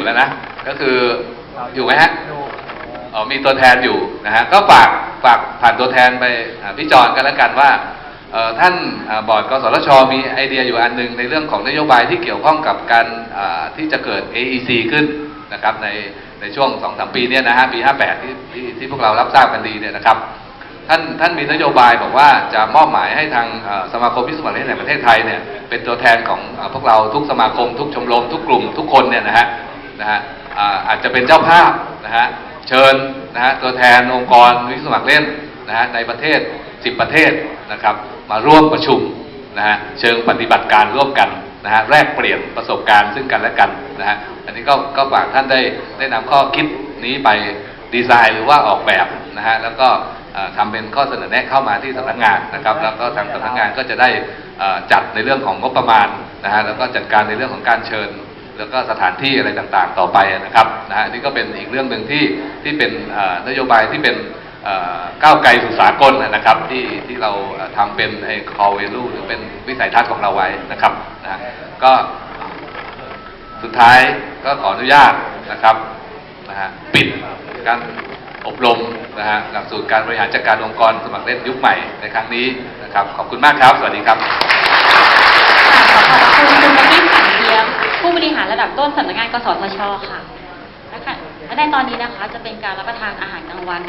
อยู่แล้วนะ ก็คืออยู่ไหมฮะอ๋อมีตัวแทนอยู่นะฮะก็ฝากฝากผ่านตัวแทนไปพี่จอนกันแล้วกันว่าท่านอบอร์ดกสทช มีไอเดียอยู่อันหนึงในเรื่องของนโยบายที่เกี่ยวข้องกับการที่จะเกิด AEC ขึ้นนะครับในในช่วง2อสปีเนี้นะฮะปี 58 ที่ที่ที่พวกเรารับทราบกันดีเนี่ยนะครับท่านท่านมีนโยบายบอกว่าจะมอบหมายให้ทางสมาคมพิสมัครเล่นแห่งประเทศไทยเนี่ยเป็นตัวแทนของอพวกเราทุกสมาคมทุกชมรมทุกกลุ่มทุกคนเนี่ยนะฮะ นะฮะอาจจะเป็นเจ้าภาพนะฮะเชิญนะฮะตัวแทนองค์กรวิสมัครเล่นนะฮะในประเทศ 10 ประเทศนะครับมาร่วมประชุมนะฮะเชิงปฏิบัติการร่วมกันนะฮะแลกเปลี่ยนประสบการณ์ซึ่งกันและกันนะฮะอันนี้ก็ก็ฝากท่านได้ได้นำข้อคิดนี้ไปดีไซน์หรือว่าออกแบบนะฮะแล้วก็เอ่อทำเป็นข้อเสนอแนะเข้ามาที่สำนักงานนะครับ แล้วก็ทางสำนักงานก็จะได้จัดในเรื่องของงบประมาณนะฮะแล้วก็จัดการในเรื่องของการเชิญ แล้วก็สถานที่อะไรต่างๆ ต่อไปนะครับนะฮะนี่ก็เป็นอีกเรื่องหนึ่งที่ที่เป็นนโยบายที่เป็นก้าวไกลสู่สากลนะครับที่ที่เราเอ่อทำเป็นไอ้ core value หรือเป็นวิสัยทัศน์ของเราไว้นะครับนะฮะก็สุดท้ายก็ขออนุญาตนะครับนะฮะปิดการอบรมนะฮะหลักสูตรการบริหารจัดการองค์กรสมัครเล่นยุคใหม่ในครั้งนี้นะครับขอบคุณมากครับ สวัสดีครับ ค่ะขอขอบคุณคุณมากี้ขันเทียม ผู้บ ระดับต้นสำนักงานกสทชค่ะและในตอนนี้นะคะจะเป็นการรับประทานอาหารกลางวันนะ